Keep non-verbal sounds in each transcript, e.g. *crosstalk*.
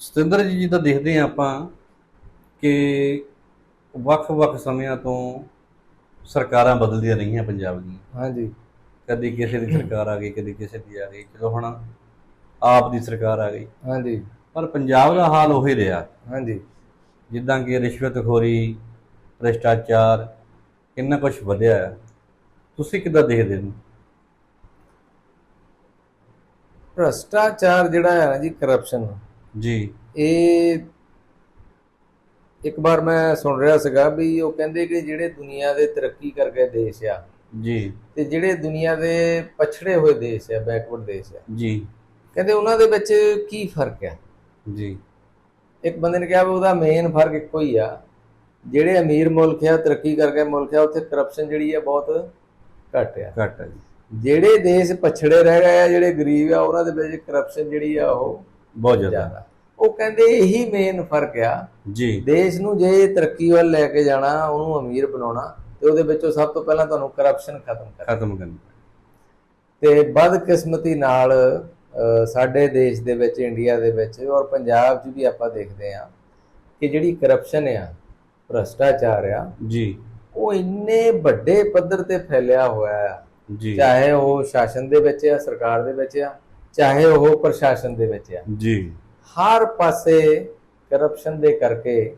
ਸਤਿੰਦਰ ਜੀ ਜਿੱਦਾਂ ਦੇਖਦੇ ਹਾਂ ਆਪਾਂ ਕਿ ਵੱਖ-ਵੱਖ ਸਮਿਆਂ ਤੋਂ ਸਰਕਾਰਾਂ ਬਦਲਦੀਆਂ ਰਹੀਆਂ ਪੰਜਾਬ ਦੀਆਂ। ਹਾਂਜੀ। ਕਦੀ ਕਿਸੇ ਦੀ ਸਰਕਾਰ ਆ ਗਈ ਕਦੀ ਕਿਸੇ ਦੀ ਆ ਗਈ। ਚਲੋ ਹੁਣ ਆਪ ਦੀ ਸਰਕਾਰ ਆ ਗਈ। ਹਾਂਜੀ। ਪਰ ਪੰਜਾਬ ਦਾ ਹਾਲ ਉਹੀ ਰਿਹਾ। ਹਾਂਜੀ। ਜਿੱਦਾਂ ਕਿ ਰਿਸ਼ਵਤਖੋਰੀ ਭ੍ਰਿਸ਼ਟਾਚਾਰ ਕਿੰਨਾ ਕੁਝ ਵਧਿਆ ਹੈ ਤੁਸੀਂ ਕਿੱਦਾਂ ਦੇਖਦੇ ਹੋ? ਭ੍ਰਸ਼ਟਾਚਾਰ ਜਿਹੜਾ ਹੈ ਨਾ ਜੀ ਕਰਪਸ਼ਨ ਜੀ। ਇਹ ਇੱਕ ਵਾਰ ਮੈਂ ਸੁਣ ਰਿਹਾ ਸੀਗਾ ਵੀ ਉਹ ਕਹਿੰਦੇ ਕਿ ਜਿਹੜੇ ਦੁਨੀਆ ਦੇ ਤਰੱਕੀ ਕਰ ਗਏ ਦੇਸ਼ ਆ ਜੀ। ਤੇ ਜਿਹੜੇ ਦੁਨੀਆ ਦੇ ਪਛੜੇ ਹੋਏ ਦੇਸ਼ ਆ ਬੈਕਵਰਡ ਦੇਸ਼ ਆ ਜੀ। ਕਹਿੰਦੇ ਉਹਨਾਂ ਦੇ ਵਿੱਚ ਕੀ ਫ਼ਰਕ ਆ? ਜੀ। ਇੱਕ ਬੰਦੇ ਨੇ ਕਿਹਾ ਵੀ ਉਹਦਾ ਮੇਨ ਫ਼ਰਕ ਇੱਕੋ ਹੀ ਆ ਜਿਹੜੇ ਅਮੀਰ ਮੁਲਕ ਆ ਤਰੱਕੀ ਕਰ ਗਏ ਮੁਲਕ ਆ ਉੱਥੇ ਕਰਪਸ਼ਨ ਜਿਹੜੀ ਆ ਬਹੁਤ ਘੱਟ ਆ। ਘੱਟ ਹੈ ਜੀ। ਜਿਹੜੇ ਦੇਸ਼ ਪਛੜੇ ਰਹਿ ਗਏ ਆ ਜਿਹੜੇ ਗਰੀਬ ਆ ਉਹਨਾਂ ਦੇ ਵਿੱਚ ਕਰਪਸ਼ਨ ਜਿਹੜੀ ਆ ਉਹ ਬਹੁਤ ਜ਼ਿਆਦਾ। ਉਹ ਕਹਿੰਦੇ ਇਹੀ ਮੇਨ ਫ਼ਰਕ ਆ। ਜੀ। ਦੇਸ਼ ਨੂੰ ਜੇ ਤਰੱਕੀ ਵੱਲ ਲੈ ਕੇ ਜਾਣਾ ਉਹਨੂੰ ਅਮੀਰ ਬਣਾਉਣਾ ਤੇ ਉਹਦੇ ਵਿੱਚੋਂ ਸਭ ਤੋਂ ਪਹਿਲਾਂ ਤੁਹਾਨੂੰ ਕਰਪਸ਼ਨ ਖਤਮ ਕਰਨਾ। ਖਤਮ ਕਰਨਾ ਤੇ ਬਦਕਿਸਮਤੀ ਨਾਲ ਸਾਡੇ ਦੇਸ਼ ਦੇ ਵਿੱਚ ਇੰਡੀਆ ਦੇ ਵਿੱਚ ਔਰ ਪੰਜਾਬ 'ਚ ਵੀ ਆਪਾਂ ਦੇਖਦੇ ਆ ਕਿ ਜਿਹੜੀ ਕਰਪਸ਼ਨ ਆ ਭ੍ਰਸ਼ਟਾਚਾਰ ਆ ਜੀ। ਉਹ ਇੰਨੇ ਵੱਡੇ ਪੱਧਰ ਤੇ ਫੈਲਿਆ ਹੋਇਆ ਆ। ਜੀ। ਚਾਹੇ ਉਹ ਸ਼ਾਸਨ ਦੇ ਵਿੱਚ ਆ ਸਰਕਾਰ ਦੇ ਵਿੱਚ ਆ ਚਾਹੇ ਉਹ ਪ੍ਰਸ਼ਾਸਨ ਦੇ ਵਿੱਚ ਆ। ਜੀ। ਹਰ ਪਾਸੇ ਕਰਪਸ਼ਨ ਦੇ ਕਰਕੇ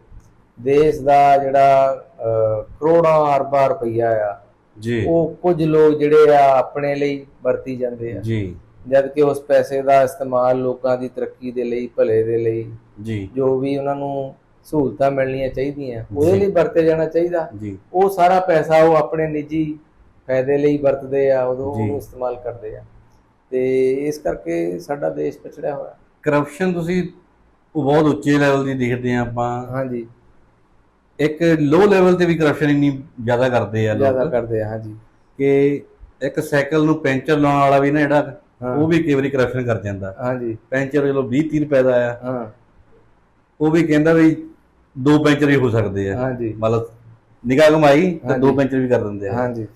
ਦੇਸ਼ ਦਾ ਜਿਹੜਾ ਕਰੋੜਾਂ ਅਰਬਾਂ ਰੁਪਈਆ ਆ ਜੀ। ਉਹ ਕੁਝ ਲੋਕ ਜਿਹੜੇ ਆ ਆਪਣੇ ਲਈ ਵਰਤੀ ਜਾਂਦੇ ਆ। ਜੀ। ਜਦ ਕਿ ਉਸ ਪੈਸੇ ਦਾ ਇਸਤੇਮਾਲ ਲੋਕਾਂ ਦੀ ਤਰੱਕੀ ਦੇ ਲਈ ਭਲੇ ਦੇ ਲਈ ਜੀ। ਜੋ ਵੀ ਉਹਨਾਂ ਨੂੰ ਸਹੂਲਤਾਂ ਮਿਲਣੀਆਂ ਚਾਹੀਦੀਆਂ ਉਹਦੇ। ਲਈ ਵਰਤੇ ਜਾਣਾ ਚਾਹੀਦਾ। ਜੀ। ਉਹ ਸਾਰਾ ਪੈਸਾ ਉਹ ਆਪਣੇ ਨਿੱਜੀ ਫਾਇਦੇ ਲਈ ਵਰਤਦੇ ਆ ਉਦੋਂ। ਉਹਨੂੰ ਇਸਤੇਮਾਲ ਕਰਦੇ ਆ। ਤੇ ਇਸ ਕਰਕੇ ਸਾਡਾ ਦੇਸ਼ ਪਿਛੜਿਆ ਹੋਇਆ। ਕਰਪਸ਼ਨ ਤੁਸੀਂ ਉਹ ਬਹੁਤ ਉੱਚੇ ਲੈਵਲ ਦੀ ਦੇਖਦੇ ਆ ਆਪਾਂ। ਹਾਂਜੀ। ਇੱਕ ਲੋ ਲੈਵਲ ਤੇ ਵੀ ਕਰਪਸ਼ਨ ਇੰਨੀ ਜ਼ਿਆਦਾ ਕਰਦੇ ਆ ਜ਼ਿਆਦਾ ਕਰਦੇ ਆ ਹਾਂਜੀ। ਕਿ ਇੱਕ ਸਾਈਕਲ ਨੂੰ ਪੈਂਚਰ ਲਾਉਣ ਵਾਲਾ ਵੀ ਨਾ ਜਿਹੜਾ ਹਾਂ। ਉਹ ਵੀ ਕਈ ਵਾਰੀ ਕਰਪਸ਼ਨ ਕਰ ਜਾਂਦਾ। ਹਾਂਜੀ। ਪੈਂਚਰ ਚਲੋ 20 30 ਰੁਪਏ ਦਾ ਆ। ਹਾਂ। ਉਹ ਵੀ ਕਹਿੰਦਾ ਵੀ ਦੋ ਪੈਂਚਰ ਹੀ ਹੋ ਸਕਦੇ ਆ। ਹਾਂਜੀ। ਮਤਲਬ ਨਿਗਾਹ ਕਮਾਈ ਤੇ ਦੋ ਹਾਂਜੀ। ਪੈਂਚਰ ਵੀ ਕਰ ਦਿੰਦੇ ਆ। ਹਾਂਜੀ।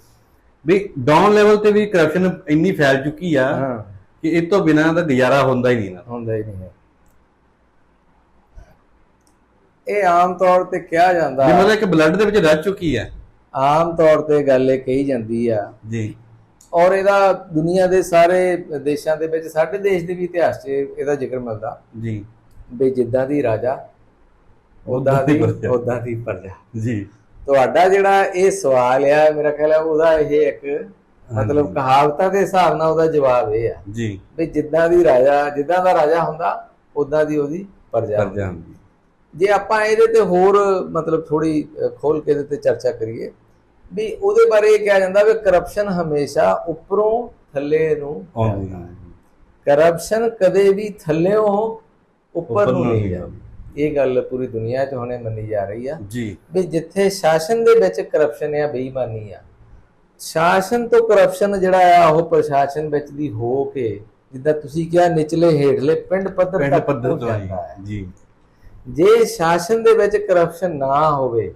ਵੀ ਡਾਊਨ ਲੈਵਲ ਤੇ ਵੀ ਕਰਪਸ਼ਨ ਇੰਨੀ ਫੈਲ ਚੁੱਕੀ ਆ ਹਾਂ। ਕਿ ਇਹ ਤੋਂ ਬਿਨਾਂ ਦਾ ਗੁਜ਼ਾਰਾ ਹੁੰਦਾ ਹੀ ਨਹੀਂ ਨਾ। ਹੁੰਦਾ ਹੀ ਨਹੀਂ ਹੈ। ਇਹ ਆਮ ਤੌਰ ਤੇ ਕਿਹਾ ਜਾਂਦਾ ਵੀ ਮਤਲਬ ਇੱਕ ਬਲੱਡ ਦੇ ਵਿੱਚ ਰਹਿ ਚੁੱਕੀ ਆ। ਆਮ ਤੌਰ ਤੇ ਗੱਲ ਇਹ ਕਹੀ ਜਾਂਦੀ ਆ। ਜੀ। ਔਰ ਇਹਦਾ ਦੁਨੀਆ ਦੇ ਸਾਰੇ ਦੇਸ਼ਾਂ ਦੇ ਵਿੱਚ ਸਾਡੇ ਦੇਸ਼ ਦੇ ਵੀ ਇਤਿਹਾਸ 'ਚ ਇਹਦਾ ਜ਼ਿਕਰ ਮਿਲਦਾ। ਜੀ। ਵੀ ਜਿੱਦਾਂ ਦੀ ਰਾਜਾ ਉਦਾਂ ਦੀ। ਉਦਾਂ ਦੀ ਪ੍ਰਜਾ। ਜੀ। ਤੁਹਾਡਾ ਜਿਹੜਾ ਇਹ ਸਵਾਲ ਆ ਮੇਰਾ ਖਿਆਲ ਹੈ ਉਹਦਾ ਇਹ ਇੱਕ ਮਤਲਬ ਕਹਾਵਤਾਂ ਦੇ ਹਿਸਾਬ ਨਾਲ ਉਹਦਾ ਜਵਾਬ ਇਹ ਆ ਜੀ। ਵੀ ਜਿੱਦਾਂ ਦੀ ਰਾਜਾ ਜਿੱਦਾਂ ਦਾ ਰਾਜਾ ਹੁੰਦਾ ਉਦਾਂ ਦੀ ਉਹਦੀ ਪ੍ਰਜਾ ਹੁੰਦੀ। ਜੇ ਆਪਾਂ ਇਹਦੇ ਤੇ ਹੋਰ ਮਤਲਬ ਥੋੜੀ ਖੋਲ ਕੇ ਇਹਦੇ ਤੇ ਚਰਚਾ ਕਰੀਏ ਵੀ ਉਹਦੇ ਬਾਰੇ ਇਹ ਕਿਹਾ ਜਾਂਦਾ ਵੀ ਕਰਪਸ਼ਨ ਹਮੇਸ਼ਾ ਉੱਪਰੋਂ ਥੱਲੇ ਨੂੰ ਆਉਂਦੀ ਹਾਂ। ਕਰਪਸ਼ਨ ਕਦੇ ਵੀ ਥੱਲਿਓਂ ਉੱਪਰ ਨੂੰ ਨਹੀਂ ਜਾਂਦੀ। ਇਹ ਗੱਲ ਪੂਰੀ ਦੁਨੀਆ 'ਚ ਹੁਣੇ ਮੰਨੀ ਜਾ ਰਹੀ ਆ ਜੀ। ਵੀ ਜਿੱਥੇ ਸ਼ਾਸਨ ਦੇ ਵਿੱਚ ਕਰਪਸ਼ਨ ਆ ਬੇਈਮਾਨੀ ਆ ਸ਼ਾਸਨ ਤੋਂ ਕਰਪਸ਼ਨ ਜਿਹੜਾ ਆ ਉਹ ਪ੍ਰਸ਼ਾਸਨ ਵਿੱਚ ਦੀ ਹੋ ਕੇ ਜਿੱਦਾਂ ਤੁਸੀਂ ਕਿਹਾ ਨਿਚਲੇ ਹੇਠਲੇ ਪਿੰਡ ਪੱਧਰ ਤੱਕ ਪੱਧਰ ਤੋਂ ਜੀ। ਜੇ ਸ਼ਾਸਨ ਦੇ ਵਿੱਚ ਕਰਪਸ਼ਨ ਨਾ ਹੋਵੇ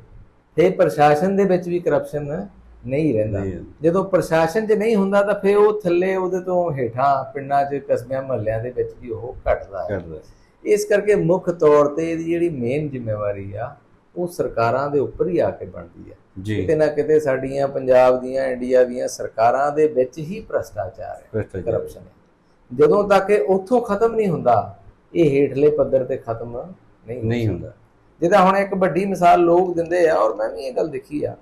ਤੇ ਪ੍ਰਸ਼ਾਸਨ ਦੇ ਵਿੱਚ ਵੀ ਕਰਪਸ਼ਨ ਨਹੀਂ ਰਹਿੰਦਾ। ਜਦੋਂ ਪ੍ਰਸ਼ਾਸਨ 'ਚ ਨਹੀਂ ਹੁੰਦਾ ਤਾਂ ਫਿਰ ਉਹ ਥੱਲੇ ਉਹਦੇ ਤੋਂ ਹੇਠਾਂ ਪਿੰਡਾਂ 'ਚ ਕਸਬਿਆਂ ਮਹੱਲਿਆਂ ਦੇ ਵਿੱਚ ਵੀ ਉਹ ਘਟਦਾ ਹੈ। ਇਸ ਕਰਕੇ ਮੁੱਖ ਤੌਰ ਤੇ ਇਹਦੀ ਜਿਹੜੀ ਮੇਨ ਜ਼ਿੰਮੇਵਾਰੀ ਆ ਉਹ ਸਰਕਾਰਾਂ ਦੇ ਉੱਪਰ ਹੀ ਆ ਕੇ ਬਣਦੀ ਆ। ਜੀ। ਕਿਤੇ ਨਾ ਕਿਤੇ ਸਾਡੀਆਂ ਪੰਜਾਬ ਦੀਆਂ ਇੰਡੀਆ ਦੀਆਂ ਸਰਕਾਰਾਂ ਦੇ ਵਿੱਚ ਹੀ ਭ੍ਰਸ਼ਟਾਚਾਰ ਹੈ। ਕਰਪਸ਼ਨ ਹੈ। ਜਦੋਂ ਤੱਕ ਇਹ ਉੱਥੋਂ ਖਤਮ ਨਹੀਂ ਹੁੰਦਾ ਇਹ ਹੇਠਲੇ ਪੱਧਰ ਤੇ ਖਤਮ ਨਹੀਂ ਨਹੀਂ ਹੁੰਦਾ। ਜਿਹਦਾ ਹੁਣ ਇੱਕ ਵੱਡੀ ਮਿਸਾਲ ਲੋਕ ਦਿੰਦੇ ਆ ਔਰ ਮੈਂ ਵੀ ਇਹ ਗੱਲ ਦੇਖੀ ਆ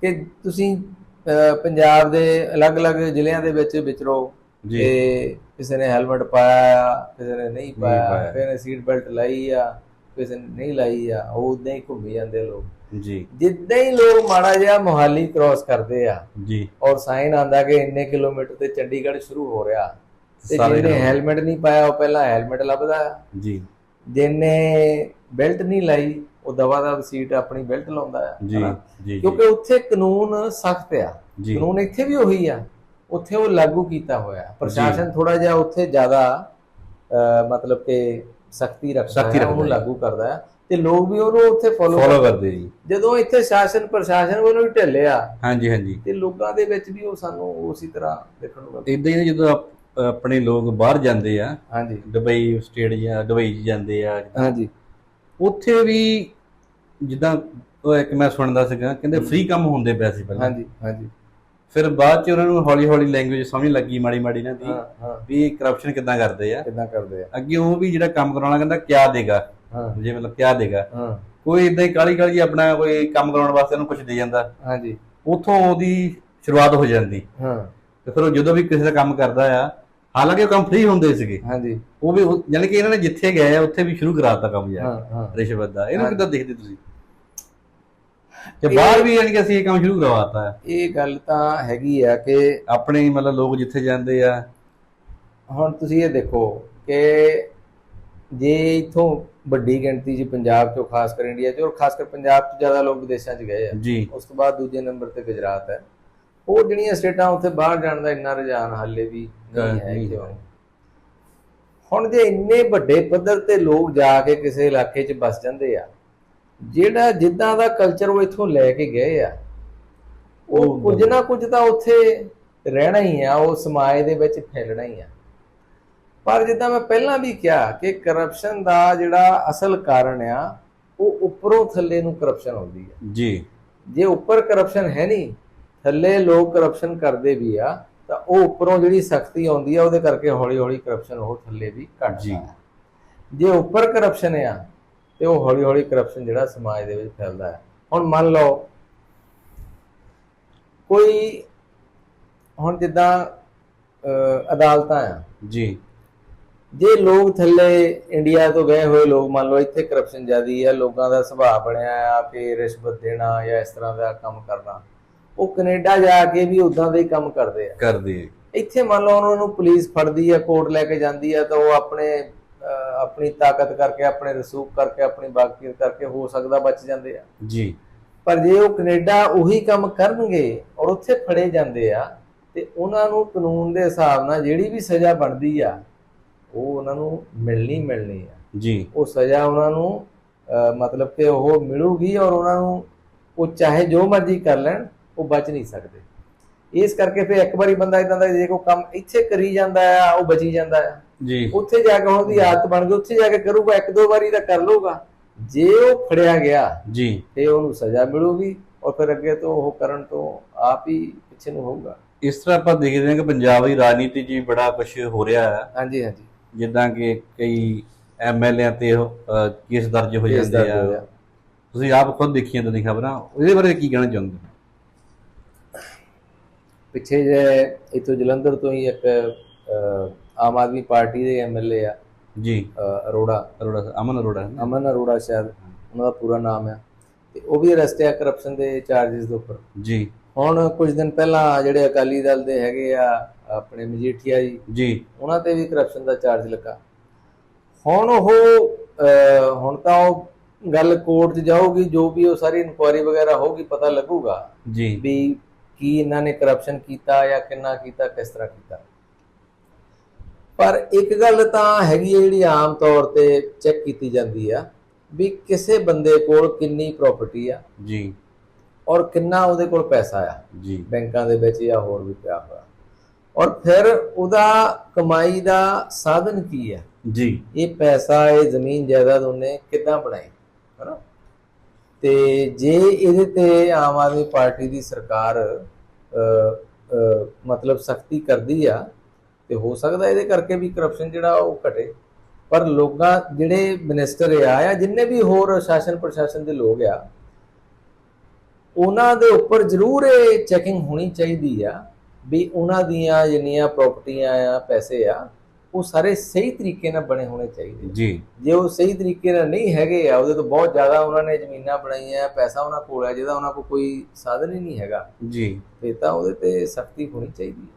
ਕਿ ਤੁਸੀਂ ਪੰਜਾਬ ਦੇ ਅਲੱਗ-ਅਲੱਗ ਜ਼ਿਲ੍ਹਿਆਂ ਦੇ ਵਿੱਚ ਵਿਚਰੋ ਤੇ ਕਿਸੇ ਨੇ ਹੈਲਮਟ ਪਾਇਆ ਕਿਸੇ ਨੇ ਨਹੀਂ ਪਾਇਆ ਨੇ ਸੀਟ ਬੈਲਟ ਲਾਈ ਆ ਕਿਸੇ ਨੇ ਨਹੀਂ ਲਾਈ ਆ ਉਹ ਉਦਾਂ ਹੀ ਘੁੰਮੀ ਜਾਂਦੇ ਲੋਕ। ਜੀ। ਜਿੱਦਾਂ ਹੀ ਲੋਕ ਮਾੜਾ ਜਿਹਾ ਮੋਹਾਲੀ ਕ੍ਰਾਸ ਕਰਦੇ ਆ ਜੀ। ਔਰ ਸਾਈਨ ਆਂਦਾ ਕਿ ਇੰਨੇ ਕਿਲੋਮੀਟਰ ਤੇ ਚੰਡੀਗੜ੍ਹ ਸ਼ੁਰੂ ਹੋ ਰਿਹਾ। ਤੇ ਜਿਹਨੇ। ਹੈਲਮਟ ਨਹੀਂ ਪਾਇਆ ਉਹ ਪਹਿਲਾਂ ਹੈਲਮਟ ਲੱਭਦਾ। ਜੀ। ਜਿਹਨੇ ਬੈਲਟ ਨਹੀਂ ਲਾਈ ਉਹ ਦਵਾ ਦਾ ਸੀਟ ਆਪਣੀ ਬੈਲਟ ਲਾਉਂਦਾ ਆ। ਜੀ ਕਿਉਂਕਿ ਉੱਥੇ ਕਾਨੂੰਨ ਸਖਤ ਆ। ਕਾਨੂੰਨ ਇੱਥੇ ਵੀ ਉਹੀ ਆ। ਉੱਥੇ ਉਹ ਲਾਗੂ ਕੀਤਾ ਹੋਇਆ। ਪ੍ਰਸ਼ਾਸਨ ਥੋੜਾ ਜਿਹਾ ਉੱਥੇ ਜ਼ਿਆਦਾ ਮਤਲਬ ਕਿ ਸਖਤੀ ਰੱਖਦਾ ਹੈ ਉਹਨੂੰ ਹੈ। ਲਾਗੂ ਕਰਦਾ ਹੈ। ਤੇ ਲੋਕ ਵੀ ਉਹਨੂੰ ਉੱਥੇ ਫੋਲੋ ਕਰਦੇ। ਜੀ। ਜਦੋਂ ਇੱਥੇ ਸ਼ਾਸਨ ਪ੍ਰਸ਼ਾਸਨ ਵੱਲੋਂ ਵੀ ਢਿੱਲੇ ਆ ਹਾਂਜੀ ਹਾਂਜੀ। ਤੇ ਲੋਕਾਂ ਦੇ ਵਿੱਚ ਵੀ ਉਹ ਸਾਨੂੰ ਉਸੇ ਤਰ੍ਹਾਂ ਦੇਖਣ ਨੂੰ ਮਿਲਦਾ। ਇਦਾਂ ਹੀ ਜਦੋਂ ਆਪ- ਆਪਣੇ ਲੋਕ ਬਾਹਰ ਜਾਂਦੇ ਆ ਹਾਂਜੀ। ਦੁਬਈ ਸਟੇਟ ਜਾਂ ਦੁਬਈ 'ਚ ਜਾਂਦੇ ਆ ਹਾਂਜੀ। ਉੱਥੇ ਵੀ ਜਿੱਦਾਂ ਉਹ ਇੱਕ ਮੈਂ ਸੁਣਦਾ ਸੀਗਾ ਕਹਿੰਦੇ ਫ੍ਰੀ ਕੰਮ ਹੁੰਦੇ ਪਏ ਸੀ ਪਹਿਲਾਂ। ਹਾਂਜੀ ਹਾਂਜੀ। ਫਿਰ ਬਾਅਦ ਚ ਉਹਨਾਂ ਨੂੰ ਹੌਲੀ ਹੌਲੀ ਲੈਂਗੁਏਜ ਸਮਝ ਲੱਗੀ ਮਾੜੀ ਮਾੜੀ ਨਾ ਦੀ ਹਾਂ ਵੀ ਕਰਪਸ਼ਨ ਕਿੱਦਾਂ ਕਰਦੇ ਆ। ਕਿਦਾਂ ਕਰਦੇ ਆ। ਅੱਗੇ ਉਹ ਵੀ ਜਿਹੜਾ ਕੰਮ ਕਰਾਉਣਾ ਕਹਿੰਦਾ ਕਿਆ ਦੇਗਾ? ਹਾਂ। ਜੇ ਮਤਲਬ ਕਿਆ ਦੇਗਾ। ਹਾਂ। ਕੋਈ ਇਦਾਂ ਹੀ ਕਾਲੀ ਕਾਲੀ ਆਪਣਾ ਕੋਈ ਕੰਮ ਕਰਾਉਣ ਵਾਸਤੇ ਉਹਨੂੰ ਕੁਝ ਦੇ ਜਾਂਦਾ। ਹਾਂਜੀ। ਉੱਥੋਂ ਉਹਦੀ ਸ਼ੁਰੂਆਤ ਹੋ ਜਾਂਦੀ। ਹਾਂ। ਤੇ ਫਿਰ ਉਹ ਜਦੋਂ ਵੀ ਕਿਸੇ ਦਾ ਕੰਮ ਕਰਦਾ ਆ ਹਾਲਾਂਕਿ ਉਹ ਕੰਮ ਫ੍ਰੀ ਹੁੰਦੇ ਸੀਗੇ। ਹਾਂਜੀ। ਉਹ ਵੀ ਯਾਨੀ ਕਿ ਇਹਨਾਂ ਨੇ ਜਿੱਥੇ ਗਏ ਆ ਉੱਥੇ ਵੀ ਸ਼ੁਰੂ ਕਰਾਤਾ ਕੰਮ ਯਾਰ। ਹਾਂ ਹਾਂ। ਰਿਸ਼ਵਤ ਦਾ। ਇਹਨੂੰ। ਕਿੱਦਾਂ ਦੇਖਦੇ ਤੁਸੀਂ? ਤੇ ਬਾਹਰ ਵੀ ਯਾਨੀ ਕਿ ਅਸੀਂ ਇਹ ਕੰਮ ਸ਼ੁਰੂ ਕਰਵਾਤਾ ਹੈ। ਇਹ ਗੱਲ ਤਾਂ ਹੈਗੀ ਆ ਕਿ ਆਪਣੇ ਹੀ ਮਤਲਬ ਲੋਕ ਜਿੱਥੇ ਜਾਂਦੇ ਆ ਹੁਣ ਤੁਸੀਂ ਇਹ ਦੇਖੋ ਕਿ ਜੇ ਇਥੋਂ ਵੱਡੀ ਗਿਣਤੀ 'ਚ ਪੰਜਾਬ 'ਚੋਂ ਖਾਸ ਕਰ ਇੰਡੀਆ 'ਚ ਔਰ ਖਾਸ ਕਰ ਪੰਜਾਬ 'ਚ ਜ਼ਿਆਦਾ ਲੋਕ ਵਿਦੇਸ਼ਾਂ 'ਚ ਗਏ ਆ ਜੀ। ਉਸ ਤੋਂ ਬਾਅਦ ਦੂਜੇ ਨੰਬਰ ਤੇ ਗੁਜਰਾਤ ਹੈ। ਉਹ ਜਿਹੜੀਆਂ ਸਟੇਟਾਂ ਉੱਥੇ ਬਾਹਰ ਜਾਣ ਦਾ ਇੰਨਾ ਰੁਝਾਨ ਹਾਲੇ ਵੀ ਨਹੀਂ ਹੈ ਕਿਉਂ ਹੁਣ ਜੇ ਇੰਨੇ ਵੱਡੇ ਪੱਧਰ ਤੇ ਲੋਕ ਜਾ ਕੇ ਕਿਸੇ ਇਲਾਕੇ 'ਚ ਬਸ ਜਾਂਦੇ ਆ ਜਿਹੜਾ ਜਿੱਦਾਂ ਦਾ ਕਲਚਰ ਉਹ ਇੱਥੋਂ ਲੈ ਕੇ ਗਏ ਆ ਉਹ ਕੁਝ ਨਾ ਕੁਝ ਤਾਂ ਉੱਥੇ ਰਹਿਣਾ ਹੀ ਆ ਉਹ ਸਮਾਜ ਦੇ ਵਿੱਚ ਫੈਲਣਾ ਹੀ ਆ। ਪਰ ਜਿੱਦਾਂ ਮੈਂ ਪਹਿਲਾਂ ਵੀ ਕਿਹਾ ਕਿ ਕਰਪਸ਼ਨ ਦਾ ਜਿਹੜਾ ਅਸਲ ਕਾਰਨ ਆ ਉਹ ਉੱਪਰੋਂ ਥੱਲੇ ਨੂੰ ਕਰਪਸ਼ਨ ਆਉਂਦੀ ਹੈ ਜੀ। ਜੇ ਉੱਪਰ ਕਰਪਸ਼ਨ ਹੈ ਨਹੀਂ ਥੱਲੇ ਲੋਕ ਕਰਪਸ਼ਨ ਕਰਦੇ ਵੀ ਆ ਤਾਂ ਉਹ ਉੱਪਰੋਂ ਜਿਹੜੀ ਸਖਤੀ ਆਉਂਦੀ ਆ ਉਹਦੇ ਕਰਕੇ ਹੌਲੀ ਹੌਲੀ ਕਰਪਸ਼ਨ ਉਹ ਥੱਲੇ ਵੀ ਘਟਦਾ। ਜੀ। ਜੇ ਉੱਪਰ ਕਰਪਸ਼ਨ ਆ ਤੇ ਉਹ ਹੌਲੀ ਹੌਲੀ ਕਰਪਸ਼ਨ ਜਿਹੜਾ ਸਮਾਜ ਦੇ ਵਿੱਚ ਫੈਲਦਾ ਹੈ। ਹੁਣ ਮੰਨ ਲਓ ਕੋਈ ਹੁਣ ਜਿੱਦਾਂ ਅਦਾਲਤਾਂ ਆ। ਜੀ। ਜੇ ਲੋਕ ਥੱਲੇ ਇੰਡੀਆ ਤੋਂ ਗਏ ਹੋਏ ਲੋਕ ਮੰਨ ਲਓ ਇੱਥੇ ਕਰਪਸ਼ਨ ਜ਼ਿਆਦੀ ਆ ਲੋਕਾਂ ਦਾ ਸੁਭਾਅ ਬਣਿਆ ਆ ਕਿ ਰਿਸ਼ਵਤ ਦੇਣਾ ਜਾਂ ਇਸ ਤਰ੍ਹਾਂ ਦਾ ਕੰਮ ਕਰਨਾ ਉਹ ਕੈਨੇਡਾ ਜਾ ਕੇ ਵੀ ਉਦਾਂ ਦੇ ਹੀ ਕੰਮ ਕਰਦੇ ਆ। ਕਰਦੇ ਇੱਥੇ ਮੰਨ ਲਓ ਉਹਨਾਂ ਨੂੰ ਪੁਲਿਸ ਫੜਦੀ ਆ ਕੋਰਟ ਲੈ ਕੇ ਜਾਂਦੀ ਆ ਤਾਂ ਉਹ ਆਪਣੇ ਆਪਣੀ ਤਾਕਤ ਕਰਕੇ ਆਪਣੇ ਰਸੂਖ ਕਰਕੇ ਆਪਣੀ ਬਾਕੀ ਕਰਕੇ ਹੋ ਸਕਦਾ ਬਚ ਜਾਂਦੇ ਆ। ਜੀ। ਪਰ ਜੇ ਉਹ ਕੈਨੇਡਾ ਉਹੀ ਕੰਮ ਕਰਨਗੇ ਔਰ ਉੱਥੇ ਫੜੇ ਜਾਂਦੇ ਆ ਤੇ ਉਹਨਾਂ ਨੂੰ ਕਾਨੂੰਨ ਦੇ ਹਿਸਾਬ ਨਾਲ ਜਿਹੜੀ ਵੀ ਸਜ਼ਾ ਬਣਦੀ ਆ ਉਹ ਉਹਨਾਂ ਨੂੰ ਮਿਲਣੀ ਮਿਲਣੀ ਆ। ਜੀ। ਉਹ ਸਜ਼ਾ ਉਹਨਾਂ ਨੂੰ ਮਤਲਬ ਕਿ ਉਹ ਮਿਲੂਗੀ ਔਰ ਉਹਨਾਂ ਨੂੰ ਉਹ ਚਾਹੇ ਜੋ ਮਰਜ਼ੀ ਕਰ ਲੈਣ ਉਹ ਬਚ ਨਹੀਂ ਸਕਦੇ। ਇਸ ਕਰਕੇ ਫਿਰ ਇੱਕ ਵਾਰੀ ਬੰਦਾ ਇਦਾਂ ਦਾ ਜੇ ਕੋਈ ਕੰਮ ਇੱਥੇ ਕਰੀ ਜਾਂਦਾ ਆ ਉਹ ਬਚੀ ਜਾਂਦਾ ਆ। ਜੀ। ਉੱਥੇ ਜਾ ਕੇ ਉਹਦੀ ਆਦਤ ਬਣ ਗਈ ਉੱਥੇ ਜਾ ਕੇ ਕਰੂਗਾ ਇੱਕ ਦੋ ਵਾਰੀ ਤਾਂ ਕਰ ਲਊਗਾ। ਜੇ ਉਹ ਫੜਿਆ ਗਿਆ ਜੀ। ਤੇ ਉਹਨੂੰ ਸਜ਼ਾ ਮਿਲੂਗੀ ਔਰ ਫਿਰ ਅੱਗੇ ਤੋਂ ਉਹ ਕਰਨ ਤੋਂ ਆਪ ਹੀ ਪਿੱਛੇ ਨੂੰ ਹੋਊਗਾ। ਇਸ ਤਰ੍ਹਾਂ ਆਪਾਂ ਦੇਖਦੇ ਹਾਂ ਕਿ ਪੰਜਾਬ ਦੀ ਰਾਜਨੀਤੀ 'ਚ ਵੀ ਬੜਾ ਕੁਝ ਹੋ ਰਿਹਾ ਹੈ। ਹਾਂਜੀ ਹਾਂਜੀ। ਜਿੱਦਾਂ ਕਿ ਕਈ ਐਮਐਲਏ ਤੇ ਕੇਸ ਦਰਜ ਹੋ ਜਾਂਦੇ ਆ। ਤੁਸੀਂ ਆਪ ਖੁਦ ਦੇਖੀਆਂ ਤਾਂ ਖਬਰਾਂ। ਇਹਦੇ ਬਾਰੇ ਕੀ ਕਹਿਣਾ ਚਾਹੁੰਦੇ? ਪਿੱਛੇ ਜੇ ਇਥੋਂ ਜਲੰਧਰ ਤੋਂ ਹੀ ਇੱਕ ਆਮ ਆਦਮੀ ਪਾਰਟੀ ਦੇ ਐਮਐਲਏ ਆ। ਜੀ। ਅਰੋੜਾ। ਅਰੋੜਾ ਅਮਨ ਅਰੋੜਾ? ਅਮਨ ਅਰੋੜਾ ਸ਼ਾਇਦ ਉਹਨਾਂ ਦਾ ਪੂਰਾ ਨਾਮ ਹੈ ਤੇ ਉਹ ਵੀ ਅਰੈਸਟ ਆ ਕਰਪਸ਼ਨ ਦੇ ਚਾਰजेस ਦੇ ਉੱਪਰ। ਜੀ। ਹੁਣ ਕੁਝ ਦਿਨ ਪਹਿਲਾਂ ਜਿਹੜੇ ਅਕਾਲੀ ਦਲ ਦੇ ਹੈਗੇ ਆ ਆਪਣੇ ਮਜੀਠੀਆ ਜੀ ਜੀ। ਉਹਨਾਂ ਤੇ ਵੀ ਕਰਪਸ਼ਨ ਦਾ ਚਾਰਜ ਲੱਗਾ। ਹੁਣ ਉਹ ਹੁਣ ਤਾਂ ਉਹ ਗੱਲ ਕੋਰਟ 'ਚ ਜਾਊਗੀ ਜੋ ਵੀ ਉਹ ਸਾਰੀ ਇਨਕੁਆਇਰੀ ਵਗੈਰਾ ਹੋਊਗੀ ਪਤਾ ਲੱਗੂਗਾ ਜੀ। ਵੀ ਕੀ ਇਹਨਾਂ ਨੇ ਕਰਪਸ਼ਨ ਕੀਤਾ ਜਾਂ ਕਿੰਨਾ ਕੀਤਾ ਕਿਸ ਤਰ੍ਹਾਂ ਕੀਤਾ। ਪਰ ਇੱਕ ਗੱਲ ਤਾਂ ਹੈਗੀ ਹੈ ਜਿਹੜੀ ਆਮ ਤੌਰ ਤੇ ਚੈੱਕ ਕੀਤੀ ਜਾਂਦੀ ਆ ਵੀ ਕਿਸੇ ਬੰਦੇ ਕੋਲ ਕਿੰਨੀ ਪ੍ਰਾਪਰਟੀ ਆ ਜੀ। ਔਰ ਕਿੰਨਾ ਉਹਦੇ ਕੋਲ ਪੈਸਾ ਆ। ਜੀ। ਬੈਂਕਾਂ ਦੇ ਵਿੱਚ ਜਾਂ ਹੋਰ ਵੀ ਪਿਆ ਹੋਇਆ। ਔਰ ਫਿਰ ਉਹਦਾ ਕਮਾਈ ਦਾ ਸਾਧਨ ਕੀ ਹੈ ਜੀ। ਇਹ ਪੈਸਾ ਇਹ ਜ਼ਮੀਨ ਜਾਇਦਾਦ ਉਹਨੇ ਕਿੱਦਾਂ ਬਣਾਈ? ਹਨਾ? ਤੇ ਜੇ ਇਹਦੇ ਤੇ ਆਮ ਆਦਮੀ ਪਾਰਟੀ ਦੀ ਸਰਕਾਰ ਮਤਲਬ ਸਖਤੀ ਕਰਦੀ ਆ ਤੇ ਹੋ ਸਕਦਾ ਇਹਦੇ ਕਰਕੇ ਵੀ ਕਰਪਸ਼ਨ ਜਿਹੜਾ ਉਹ ਘਟੇ। ਪਰ ਲੋਕਾਂ ਜਿਹੜੇ ਮਿਨਿਸਟਰ ਆ ਜਾਂ ਜਿੰਨੇ ਵੀ ਹੋਰ ਸ਼ਾਸਨ ਪ੍ਰਸ਼ਾਸਨ ਦੇ ਲੋਕ ਆ ਉਹਨਾਂ ਦੇ ਉੱਪਰ ਜ਼ਰੂਰ ਇਹ ਚੈਕਿੰਗ ਹੋਣੀ ਚਾਹੀਦੀ ਆ ਵੀ ਉਹਨਾਂ ਦੀਆਂ ਜਿੰਨੀਆਂ ਪ੍ਰਾਪਰਟੀਆਂ ਆ ਪੈਸੇ ਆ ਉਹ ਸਾਰੇ ਸਹੀ ਤਰੀਕੇ ਨਾਲ ਬਣੇ ਹੋਣੇ ਚਾਹੀਦੇ ਜੀ। ਜੇ ਉਹ ਸਹੀ ਤਰੀਕੇ ਨਾਲ ਨਹੀਂ ਹੈਗੇ ਆ ਉਹਦੇ ਤੋਂ ਬਹੁਤ ਜ਼ਿਆਦਾ ਉਹਨਾਂ ਨੇ ਜ਼ਮੀਨਾਂ ਬਣਾਈਆਂ ਪੈਸਾ ਉਹਨਾਂ ਕੋਲ ਹੈ ਜਿਹਦਾ ਉਹਨਾਂ ਕੋਲ ਕੋਈ ਸਾਧਨ ਹੀ ਨਹੀਂ ਹੈਗਾ। ਜੀ। ਤੇ ਤਾਂ ਉਹਦੇ ਤੇ ਸਖਤੀ ਹੋਣੀ ਚਾਹੀਦੀ ਹੈ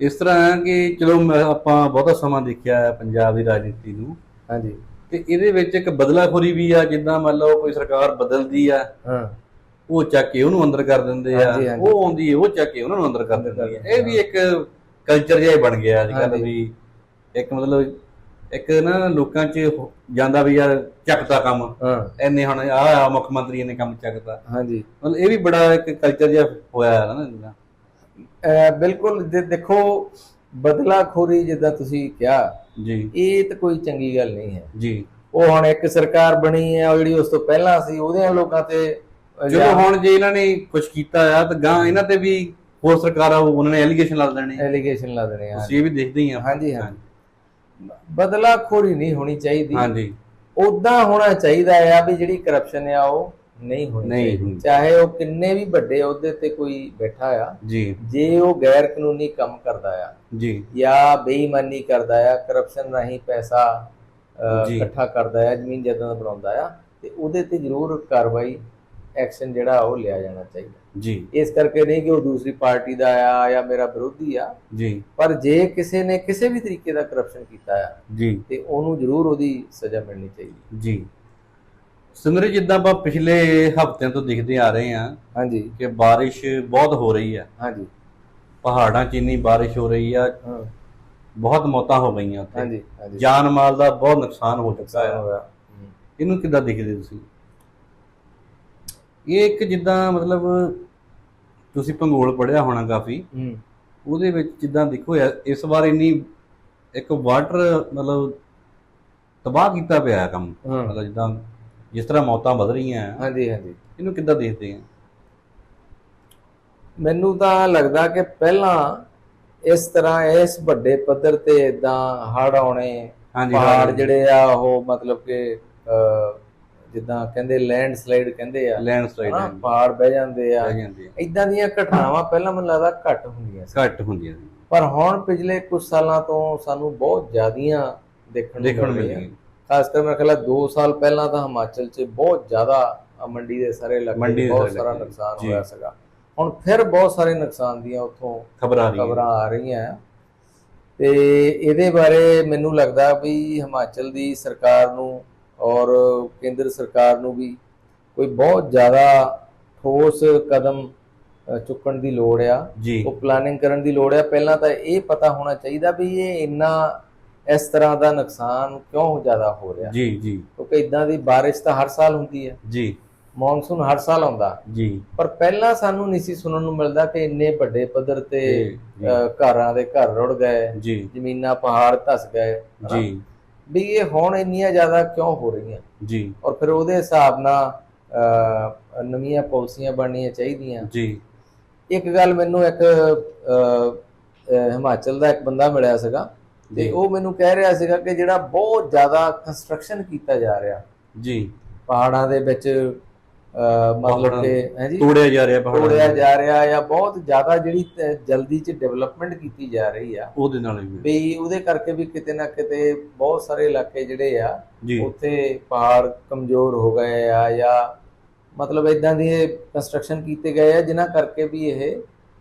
ਇਸ ਤਰ੍ਹਾਂ ਹੈ ਕਿ ਚਲੋ ਮੈਂ- ਆਪਾਂ ਬਹੁਤਾ ਸਮਾਂ ਦੇਖਿਆ ਹੈ ਪੰਜਾਬ ਦੀ ਰਾਜਨੀਤੀ ਨੂੰ। ਹਾਂਜੀ। ਤੇ ਇਹਦੇ ਵਿੱਚ ਇੱਕ ਬਦਲਾਖੋਰੀ ਵੀ ਆ ਜਿੱਦਾਂ ਮੰਨ ਲਓ ਕੋਈ ਸਰਕਾਰ ਬਦਲਦੀ ਆ ਹਾਂ। ਉਹ ਚੱਕ ਕੇ ਉਹਨੂੰ ਅੰਦਰ ਕਰ ਦਿੰਦੇ ਆ ਹਾਂਜੀ, ਹਾਂਜੀ। ਉਹ ਆਉਂਦੀ ਹੈ ਉਹ ਚੱਕ ਕੇ ਉਹਨਾਂ ਨੂੰ ਅੰਦਰ ਕਰ ਦਿੰਦੀ ਆ ਇਹ ਵੀ ਇੱਕ ਕਲਚਰ ਜਿਹਾ ਹੀ ਬਣ ਗਿਆ ਅੱਜ ਕੱਲ ਹਾਂਜੀ। ਵੀ। ਇੱਕ ਮਤਲਬ ਇੱਕ ਨਾ ਲੋਕਾਂ 'ਚ ਹੋ- ਜਾਂਦਾ ਵੀ ਯਾਰ ਚੱਕਤਾ ਕੰਮ। ਹਾਂ। ਐਨੇ ਹੁਣ ਆ ਮੁੱਖ ਮੰਤਰੀ ਨੇ ਕੰਮ ਚੱਕਤਾ। ਹਾਂਜੀ। ਮਤਲਬ ਇਹ ਵੀ ਬੜਾ ਇੱਕ ਕਲਚਰ ਜਿਹਾ ਹੋਇਆ ਹੈ ਨਾ ਜਿੱਦਾਂ। ਅਹ ਬਿਲਕੁਲ ਜੇ ਦੇਖੋ ਬਦਲਾਖੋਰੀ ਜਿੱਦਾਂ ਤੁਸੀਂ ਕਿਹਾ ਜੀ। ਇਹ ਤਾਂ ਕੋਈ ਚੰਗੀ ਗੱਲ ਨਹੀਂ ਹੈ। ਜੀ। ਉਹ ਹੁਣ ਇੱਕ ਸਰਕਾਰ ਬਣੀ ਹੈ ਉਹ ਜਿਹੜੀ ਉਸ ਤੋਂ ਪਹਿਲਾਂ ਸੀ ਉਹਦੇ ਲੋਕਾਂ ਤੇ ਜਦੋਂ ਹੁਣ ਜੇ ਇਹਨਾਂ ਨੇ ਕੁਝ ਕੀਤਾ ਆ ਤਾਂ ਗਾਂ ਇਹਨਾਂ ਤੇ ਵੀ ਹੋਰ ਸਰਕਾਰਾਂ ਉਹਨਾਂ ਨੇ ਐਲੀਗੇਸ਼ਨ ਲਾ ਦੇਣੇ। ਐਲੀਗੇਸ਼ਨ ਲਾ ਦੇਣੇ ਆ ਤੁਸੀਂ ਇਹ ਵੀ ਦੇਖਦੇ ਹੀ ਆ। ਹਾਂਜੀ ਹਾਂ ਬਦਲਾਖੋਰੀ ਨਹੀਂ ਹੋਣੀ ਚਾਹੀਦੀ। ਹਾਂਜੀ। ਉਦਾਂ ਹੋਣਾ ਚਾਹੀਦਾ ਆ ਵੀ ਜਿਹੜੀ ਕਰਪਸ਼ਨ ਆ ਉਹ ਨਹੀਂ ਹੋਣੀ ਨਹੀਂ ਚਾਹੀਦੀ। ਹੋਣੀ। ਚਾਹੇ ਉਹ ਕਿੰਨੇ ਵੀ ਵੱਡੇ ਅਹੁਦੇ ਤੇ ਕੋਈ ਬੈਠਾ ਆ ਜੀ। ਜੇ ਉਹ ਗੈਰ ਕਾਨੂੰਨੀ ਕੰਮ ਕਰਦਾ ਆ ਜੀ। ਜਾਂ ਬੇਈਮਾਨੀ ਕਰਦਾ ਆ ਕਰਪਸ਼ਨ ਰਾਹੀਂ ਪੈਸਾ ਅਹ, ਜੀ। ਇਕੱਠਾ ਕਰਦਾ ਆ ਜ਼ਮੀਨ ਜਾਇਦਾਦ ਬਣਾਉਂਦਾ ਆ ਤੇ ਉਹਦੇ ਤੇ ਜ਼ਰੂਰ ਕਾਰਵਾਈ ਐਕਸ਼ਨ ਜਿਹੜਾ ਉਹ ਲਿਆ ਜਾਣਾ ਚਾਹੀਦਾ। ਜੀ। ਇਸ ਕਰਕੇ ਨਹੀਂ ਕਿ ਉਹ ਦੂਸਰੀ ਪਾਰਟੀ ਦਾ ਆ ਜਾਂ ਮੇਰਾ ਵਿਰੋਧੀ ਆ ਜੀ। ਪਰ ਜੇ ਕਿਸੇ ਨੇ ਕਿਸੇ ਵੀ ਤਰੀਕੇ ਦਾ ਕਰਪਸ਼ਨ ਕੀਤਾ ਆ ਜੀ। ਤੇ ਉਹਨੂੰ ਜ਼ਰੂਰ ਉਹਦੀ ਸਜ਼ਾ ਮਿਲਣੀ ਚਾਹੀਦੀ। ਜੀ। ਸਿਮਰ ਜਿੱਦਾਂ ਆਪਾਂ ਪਿਛਲੇ ਹਫ਼ਤਿਆਂ ਤੋਂ ਦੇਖਦੇ ਆ ਰਹੇ ਹਾਂ ਹਾਂਜੀ। ਕਿ ਬਾਰਿਸ਼ ਬਹੁਤ ਹੋ ਰਹੀ ਹੈ। ਹਾਂਜੀ। ਪਹਾੜਾਂ 'ਚ ਇੰਨੀ ਬਾਰਿਸ਼ ਹੋ ਰਹੀ ਆ। ਹਾਂ। ਬਹੁਤ ਮੌਤਾਂ ਹੋ ਗਈਆਂ ਉੱਥੇ। ਹਾਂਜੀ ਹਾਂਜੀ। ਜਾਨ ਮਾਲ ਦਾ ਬਹੁਤ ਨੁਕਸਾਨ ਹੋ ਚੁੱਕਾ ਹੈ। ਹੋਇਆ। ਇਹਨੂੰ ਕਿੱਦਾਂ ਦੇਖਦੇ ਤੁਸੀਂ? ਇਹ ਇੱਕ ਜਿੱਦਾਂ ਮਤਲਬ ਤੁਸੀਂ ਭੂਗੋਲ ਪੜਿਆ ਹੋਣਾ ਕਾਫੀ। ਹਮ ਉਹਦੇ ਵਿੱਚ ਜਿੱਦਾਂ ਦੇਖੋ ਯਾਰ, ਇਸ ਵਾਰ ਇੰਨੀ ਇੱਕ ਵਾਟਰ ਮਤਲਬ ਤਬਾਹ ਕੀਤਾ ਪਿਆ ਹੈ ਕੰਮ। ਹਾਂ। ਮਤਲਬ ਜਿੱਦਾਂ ਜਿਸ ਤਰ੍ਹਾਂ ਮੌਤਾਂ ਵਧ ਰਹੀਆਂ ਹੈ, ਹਾਂਜੀ ਹਾਂਜੀ। ਇਹਨੂੰ ਕਿੱਦਾਂ ਦੇਖਦੇ ਆ? ਮੈਨੂੰ ਤਾਂ ਲੱਗਦਾ ਕਿ ਪਹਿਲਾਂ ਇਸ ਤਰ੍ਹਾਂ ਇਸ ਵੱਡੇ ਪੱਧਰ ਤੇ ਇਦਾਂ ਹੜ ਆਉਣੇ ਹਾਂਜੀ ਪਹਾੜ ਜਿਹੜੇ ਆ ਉਹ ਮਤਲਬ ਕਿ ਜਿੱਦਾਂ ਕਹਿੰਦੇ ਲੈਂਡ ਸਲਾਈਡ ਕਹਿੰਦੇ ਆ। ਲੈਂਡ ਸਲਾਈਡ ਪਹਾੜ ਬਹਿ ਜਾਂਦੇ ਆ। ਇਦਾਂ ਦੀਆਂ ਘਟਨਾਵਾਂ ਪਹਿਲਾਂ ਮੈਨੂੰ ਲੱਗਦਾ ਘੱਟ ਹੁੰਦੀਆਂ ਸੀ। ਘੱਟ ਹੁੰਦੀਆਂ ਨੇ ਪਰ ਹੁਣ ਪਿਛਲੇ ਕੁਝ ਸਾਲਾਂ ਤੋਂ ਸਾਨੂੰ ਬਹੁਤ ਜ਼ਿਆਦੀਆਂ ਦੇਖਣ ਨੂੰ ਮਿਲ ਰਹੀਆਂ ਖਾਸ ਕਰ ਮੇਰੇ ਖਿਆਲ 2 ਸਾਲ ਪਹਿਲਾਂ ਤਾਂ ਹਿਮਾਚਲ 'ਚ ਬਹੁਤ ਜ਼ਿਆਦਾ ਮੰਡੀ ਦੇ ਸਾਰੇ ਇਲਾਕੇ ਬਹੁਤ ਸਾਰੇ ਨੁਕਸਾਨ। ਹੋਇਆ ਸੀਗਾ। ਹੁਣ ਫਿਰ ਬਹੁਤ ਸਾਰੇ ਨੁਕਸਾਨ ਦੀਆਂ ਉੱਥੋਂ ਖਬਰ ਆ ਖਬਰਾਂ ਰਹੀਆਂ। ਤੇ ਇਹਦੇ ਬਾਰੇ ਮੈਨੂੰ ਲੱਗਦਾ ਵੀ ਹਿਮਾਚਲ ਦੀ ਸਰਕਾਰ ਨੂੰ ਔਰ ਕੇਂਦਰ ਸਰਕਾਰ ਨੂੰ ਵੀ ਕੋਈ ਬਹੁਤ ਜ਼ਿਆਦਾ ਠੋਸ ਕਦਮ ਚੁੱਕਣ ਦੀ ਲੋੜ ਆ। ਉਹ ਪਲਾਨਿੰਗ ਕਰਨ ਦੀ ਲੋੜ ਆ। ਪਹਿਲਾਂ ਤਾਂ ਇਹ ਪਤਾ ਹੋਣਾ ਚਾਹੀਦਾ ਵੀ ਇਹ ਇੰਨਾ ਇਸ ਤਰ੍ਹਾਂ ਦਾ ਨੁਕਸਾਨ ਕਿਉਂ ਜ਼ਿਆਦਾ ਹੋ ਰਿਹਾ? ਜੀ ਜੀ। ਕਿਉਂਕਿ ਇਦਾਂ ਦੀ ਬਾਰਿਸ਼ ਤਾਂ ਹਰ ਸਾਲ ਹੁੰਦੀ ਹੈ। ਜੀ। ਮੌਨਸੂਨ ਹਰ ਸਾਲ ਆਉਂਦਾ। ਜੀ। ਪਰ ਪਹਿਲਾਂ ਸਾਨੂੰ ਨਹੀਂ ਸੀ ਸੁਣਨ ਨੂੰ ਮਿਲਦਾ ਕਿ ਇੰਨੇ ਵੱਡੇ ਪੱਧਰ ਤੇ ਘਰਾਂ ਦੇ ਘਰ ਰੁੜ ਗਏ ਜੀ। ਜ਼ਮੀਨਾਂ ਪਹਾੜ ਧਸ ਗਏ? ਜੀ। ਵੀ ਇਹ ਹੁਣ ਇੰਨੀਆਂ ਜ਼ਿਆਦਾ ਕਿਉਂ ਹੋ ਰਹੀਆਂ? ਜੀ। ਔਰ ਫਿਰ ਉਹਦੇ ਹਿਸਾਬ ਨਾਲ ਨਵੀਆਂ ਪਾਲਿਸੀਆਂ ਬਣਨੀਆਂ ਚਾਹੀਦੀਆਂ। ਜੀ। ਇੱਕ ਗੱਲ ਮੈਨੂੰ ਇੱਕ ਹਿਮਾਚਲ ਦਾ ਇੱਕ ਬੰਦਾ ਮਿਲਿਆ ਸੀਗਾ। ਤੇ। ਉਹ ਮੈਨੂੰ ਕਹਿ ਰਿਹਾ ਸੀਗਾ ਕਿ ਜਿਹੜਾ ਬਹੁਤ ਜ਼ਿਆਦਾ ਕੰਸਟਰਕਸ਼ਨ ਕੀਤਾ ਜਾ ਰਿਹਾ ਜੀ। ਪਹਾੜਾਂ ਦੇ ਵਿੱਚ ਮਤਲਬ ਕਿ ਹੈ ਜੀ? ਤੋੜਿਆ ਜਾ ਰਿਹਾ ਪਹਾੜਾਂ ਤੋੜਿਆ। ਜਾ ਰਿਹਾ ਜਾਂ ਬਹੁਤ ਜ਼ਿਆਦਾ ਜਿਹੜੀ ਜਲਦੀ ਚ ਡਿਵੈਲਪਮੈਂਟ ਕੀਤੀ ਜਾ ਰਹੀ ਆ। ਉਹਦੇ ਨਾਲ ਵੀ। ਵੀ ਉਹਦੇ ਕਰਕੇ ਵੀ ਕਿਤੇ ਨਾ ਕਿਤੇ ਬਹੁਤ ਸਾਰੇ ਇਲਾਕੇ ਜਿਹੜੇ ਆ ਉੱਥੇ ਪਹਾੜ ਕਮਜ਼ੋਰ ਹੋ ਗਏ ਆ ਜਾਂ ਮਤਲਬ ਇਦਾਂ ਦੀ ਕੰਸਟਰਕਸ਼ਨ ਕੀਤੇ ਗਏ ਆ ਜਿਨ੍ਹਾਂ ਕਰਕੇ ਵੀ ਇਹ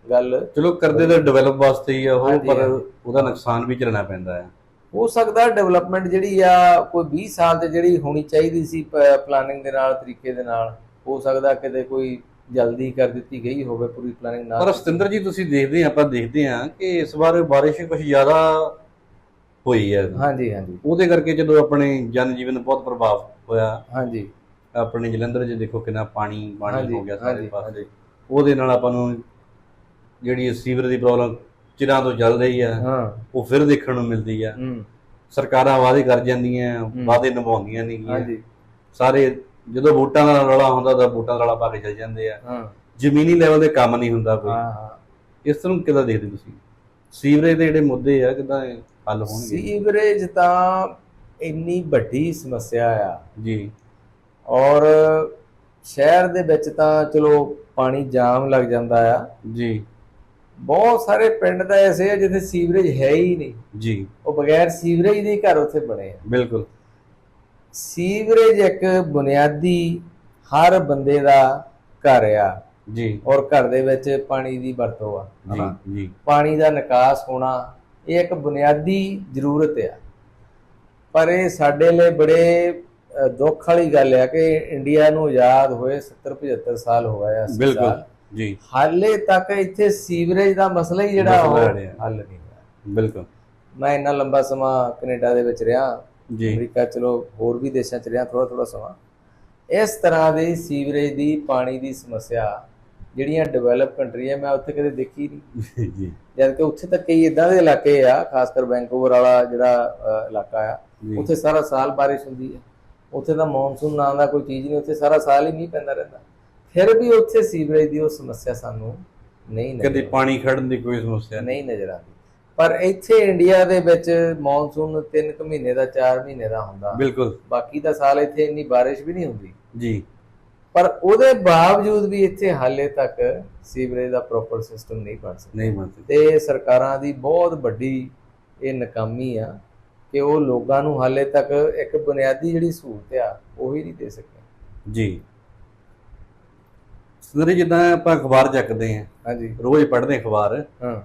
ਗੱਲ। ਚਲੋ ਕਰਦੇ ਤਾਂ ਡਿਵੈਲਪ ਵਾਸਤੇ ਹੀ ਆ ਉਹ ਹਾਂਜੀ, ਪਰ ਹਾਂਜੀ। ਉਹਦਾ ਨੁਕਸਾਨ ਵੀ ਝੱਲਣਾ ਪੈਂਦਾ ਹੈ ਹੋ ਸਕਦਾ ਡਿਵੈਲਪਮੈਂਟ ਜਿਹੜੀ ਆ ਕੋਈ 20 ਸਾਲ ਤੇ ਜਿਹੜੀ ਹੋਣੀ ਚਾਹੀਦੀ ਸੀ ਪਲਾਨਿੰਗ ਦੇ ਨਾਲ ਤਰੀਕੇ ਦੇ ਨਾਲ ਹੋ ਸਕਦਾ ਕਿਤੇ ਕੋਈ ਜਲਦੀ ਕਰ ਦਿੱਤੀ ਗਈ ਹੋਵੇ ਪੂਰੀ ਪਲਾਨਿੰਗ ਨਾਲ ਪਰ ਸਤਿੰਦਰ ਜੀ ਤੁਸੀਂ ਦੇਖਦੇ ਆ ਆਪਾਂ ਦੇਖਦੇ ਆ ਕਿ ਇਸ ਵਾਰ ਬਾਰਿਸ਼ ਕੁਝ ਜ਼ਿਆਦਾ ਹੋਈ ਹੈ ਹਾਂਜੀ ਹਾਂਜੀ। ਉਹਦੇ ਕਰਕੇ ਜਦੋਂ ਆਪਣੇ ਜਨ ਜੀਵਨ ਨੂੰ ਬਹੁਤ ਪ੍ਰਭਾਵ ਹੋਇਆ। ਹਾਂਜੀ। ਆਪਣੇ ਜਲੰਧਰ 'ਚ ਦੇਖੋ ਕਿੰਨਾ ਪਾਣੀ ਪਾਣੀ ਹਾਂਜੀ, ਹੋ ਗਿਆ ਸਾਰੇ ਹਾਂਜੀ, ਪਾਸੇ ਉਹਦੇ ਨਾਲ ਆਪਾਂ ਨੂੰ ਜਿਹੜੀ ਸੀਵਰ ਦੀ ਪ੍ਰੋਬਲਮ ਚਿਰਾਂ ਤੋਂ ਚੱਲ ਰਹੀ ਆ ਹਾਂ। ਉਹ ਫਿਰ ਦੇਖਣ ਨੂੰ ਮਿਲਦੀ ਆ ਹੂੰ। ਸਰਕਾਰਾਂ ਵਾਅਦੇ ਕਰ ਜਾਂਦੀਆਂ ਵਾਅਦੇ ਨਿਭਾਉਂਦੀਆਂ ਨਹੀਂ ਗੀਆਂ। ਹਾਂਜੀ। ਸਾਰੇ ਜਦੋਂ ਵੋਟਾਂ ਦਾ ਰੌਲਾ ਹੁੰਦਾ ਤਾਂ ਵੋਟਾਂ ਦਾ ਰੌਲਾ ਪਾ ਕੇ ਚੱਲ ਜਾਂਦੇ ਆ। ਹਾਂ। ਜ਼ਮੀਨੀ ਲੈਵਲ ਤੇ ਕੰਮ ਨਹੀਂ ਹੁੰਦਾ ਕੋਈ। ਹਾਂ ਇਸ ਤਰ੍ਹਾਂ ਕਿੱਦਾਂ ਦੇਖਦੇ ਤੁਸੀਂ? ਸੀਵਰੇਜ ਦੇ ਜਿਹੜੇ ਮੁੱਦੇ ਆ ਕਿੱਦਾਂ ਹੱਲ ਹੋਣਗੇ? ਸੀਵਰੇਜ ਤਾਂ ਇੰਨੀ ਵੱਡੀ ਸਮੱਸਿਆ ਆ। ਜੀ। ਔਰ ਸ਼ਹਿਰ ਦੇ ਵਿੱਚ ਤਾਂ ਚਲੋ ਪਾਣੀ ਜਾਮ ਲੱਗ ਜਾਂਦਾ ਆ। ਜੀ। ਬਹੁਤ ਸਾਰੇ ਪਿੰਡ ਤਾਂ ਐਸੇ ਆ ਜਿੱਥੇ ਸੀਵਰੇਜ ਹੈ ਹੀ ਨਹੀਂ। ਜੀ। ਉਹ ਬਗੈਰ ਸੀਵਰੇਜ ਦੇ ਘਰ ਉੱਥੇ ਬਣੇ ਆ। ਬਿਲਕੁਲ। ਸੀਵਰੇਜ ਇੱਕ ਬੁਨਿਆਦੀ ਹਰ ਬੰਦੇ ਦਾ ਘਰ ਆ। ਜੀ। ਔਰ ਘਰ ਦੇ ਵਿੱਚ ਪਾਣੀ ਦੀ ਵਰਤੋਂ ਆ ਜੀ? ਜੀ। ਪਾਣੀ ਦਾ ਨਿਕਾਸ ਹੋਣਾ ਇਹ ਇੱਕ ਬੁਨਿਆਦੀ ਜ਼ਰੂਰਤ ਆ। ਪਰ ਇਹ ਸਾਡੇ ਲਈ ਬੜੇ ਦੁੱਖ ਵਾਲੀ ਗੱਲ ਆ ਕਿ ਇੰਡੀਆ ਨੂੰ ਆਜ਼ਾਦ ਹੋਏ 70 75 ਸਾਲ ਹੋ ਗਏ ਆ 80 ਬਿਲਕੁਲ। ਜੀ। ਹਾਲੇ ਤੱਕ ਇੱਥੇ ਸੀਵਰੇਜ ਦਾ ਮਸਲਾ ਹੀ ਜਿਹੜਾ ਉਹ। ਹੱਲ ਨਹੀਂ ਹੋਇਆ। ਬਿਲਕੁਲ। ਮੈਂ ਇੰਨਾ ਲੰਬਾ ਸਮਾਂ ਕੈਨੇਡਾ ਦੇ ਵਿੱਚ ਰਿਹਾ। ਜੀ। ਅਮਰੀਕਾ ਚਲੋ ਹੋਰ ਵੀ ਦੇਸ਼ਾਂ 'ਚ ਰਿਹਾ ਥੋੜਾ ਥੋੜਾ ਸਮਾਂ। ਇਸ ਤਰ੍ਹਾਂ ਦੀ ਸੀਵਰੇਜ ਦੀ ਪਾਣੀ ਦੀ ਸਮੱਸਿਆ ਜਿਹੜੀਆਂ ਡਿਵੈਲਪ ਕੰਟਰੀਆਂ ਮੈਂ ਉੱਥੇ ਕਦੇ ਦੇਖੀ ਨਹੀਂ। *laughs* ਜੀ। ਜਦ ਕਿ ਉੱਥੇ ਤਾਂ ਕਈ ਇਦਾਂ ਦੇ ਇਲਾਕੇ ਆ ਖਾਸ ਕਰ ਵੈਂਕੂਵਰ ਵਾਲਾ ਜਿਹੜਾ ਇਲਾਕਾ ਆ। ਉੱਥੇ ਸਾਰਾ ਸਾਲ ਬਾਰਿਸ਼ ਹੁੰਦੀ ਹੈ ਉੱਥੇ ਤਾਂ ਮੌਨਸੂਨ ਨਾਂ ਦਾ ਕੋਈ ਚੀਜ਼ ਨਹੀਂ ਉੱਥੇ ਸਾਰਾ ਸਾਲ ਹੀ ਮੀਂਹ ਪੈਂਦਾ ਰਹਿੰਦਾ। ਫਿਰ ਵੀ ਉੱਥੇ ਸੀਵਰੇਜ ਦੀ ਉਹ ਸਮੱਸਿਆ ਸਾਨੂੰ ਨਹੀਂ ਨਜ਼ਰ ਕਦੇ ਪਾਣੀ ਖੜਨ ਦੀ ਕੋਈ ਸਮੱਸਿਆ ਨਹੀਂ। ਨਜ਼ਰ ਆਉਂਦੀ। ਪਰ ਇੱਥੇ ਇੰਡੀਆ ਦੇ ਵਿੱਚ ਮੌਨਸੂਨ 3 ਕੁ ਮਹੀਨੇ ਦਾ 4 ਮਹੀਨੇ ਦਾ ਹੁੰਦਾ। ਬਿਲਕੁਲ। ਬਾਕੀ ਦਾ ਸਾਲ ਇੱਥੇ ਇੰਨੀ ਬਾਰਿਸ਼ ਵੀ ਨਹੀਂ ਹੁੰਦੀ। ਜੀ। ਪਰ ਉਹਦੇ ਬਾਵਜੂਦ ਵੀ ਇੱਥੇ ਹਾਲੇ ਤੱਕ ਸੀਵਰੇਜ ਦਾ ਪ੍ਰੋਪਰ ਸਿਸਟਮ ਨਹੀਂ ਬਣ ਸਕਿਆ। ਨਹੀਂ ਮੰਨਦੇ ਤੇ ਸਰਕਾਰਾਂ ਦੀ ਬਹੁਤ ਵੱਡੀ ਇਹ ਨਾਕਾਮੀ ਆ ਕਿ ਉਹ ਲੋਕਾਂ ਨੂੰ ਹਾਲੇ ਤੱਕ ਇੱਕ ਬੁਨਿਆਦੀ ਜਿਹੜੀ ਸਹੂਲਤ ਆ ਉਹ ਹੀ ਨਹੀਂ ਦੇ ਸਕੇ। ਜੀ। ਸਦਰ ਜਿੱਦਾਂ ਆਪਾਂ ਅਖਬਾਰ ਚੱਕਦੇ ਆਂ ਹਾਂਜੀ। ਰੋਜ਼ ਪੜ੍ਹਦੇ ਅਖਬਾਰ। ਹਾਂ।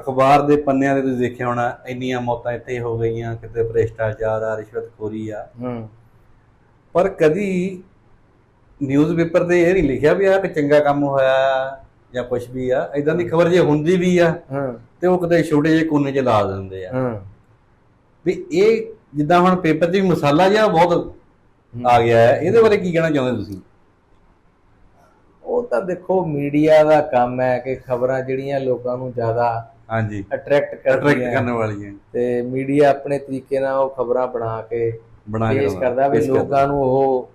ਅਖਬਾਰ ਦੇ ਪੰਨਿਆਂ ਦੇ ਤੁਸੀਂ ਦੇਖਿਆ ਹੋਣਾ ਇੰਨੀਆਂ ਮੌਤਾਂ ਇੱਥੇ ਹੋ ਗਈਆਂ ਕਿਤੇ ਭ੍ਰਿਸ਼ਟਾਚਾਰ ਆ ਰਿਸ਼ਵਤਖੋਰੀ ਆ। ਹੂੰ। ਪਰ ਕਦੀ ਨਿਊਜ਼ਪੇਪਰ ਤੇ ਇਹ ਨਹੀਂ ਲਿਖਿਆ ਵੀ ਆ ਕਿ ਚੰਗਾ ਕੰਮ ਹੋਇਆ ਜਾਂ ਕੁਝ ਵੀ ਆ ਇਦਾਂ ਦੀ ਖਬਰ ਜੇ ਹੁੰਦੀ ਵੀ ਆ ਹਾਂ। ਤੇ ਉਹ ਕਿਤੇ ਛੋਟੇ ਜਿਹੇ ਕੋਨੇ 'ਚ ਲਾ ਦਿੰਦੇ ਆ। ਹਾਂ। ਵੀ ਇਹ ਜਿੱਦਾਂ ਹੁਣ ਪੇਪਰ 'ਚ ਵੀ ਮਸਾਲਾ ਜਿਹਾ ਬਹੁਤ ਆ ਗਿਆ ਹੈ ਇਹਦੇ ਬਾਰੇ ਕੀ ਕਹਿਣਾ ਚਾਹੁੰਦੇ ਤੁਸੀਂ? ਤਾਂ ਦੇਖੋ ਮੀਡੀਆ ਦਾ ਕੰਮ ਹੈ ਕਿ ਖਬਰਾਂ ਜਿਹੜੀਆਂ ਲੋਕਾਂ ਨੂੰ ਜ਼ਿਆਦਾ ਹਾਂਜੀ। ਅਟਰੈਕਟ ਕਰਦੀਆਂ ਕਰਨ ਵਾਲੀਆਂ। ਤੇ ਮੀਡੀਆ ਆਪਣੇ ਤਰੀਕੇ ਨਾਲ ਉਹ ਖਬਰਾਂ ਬਣਾ ਕੇ ਬਣਾ ਕੇ ਪੇਸ਼ ਕਰਦਾ ਵੀ। ਲੋਕਾਂ ਨੂੰ ਉਹ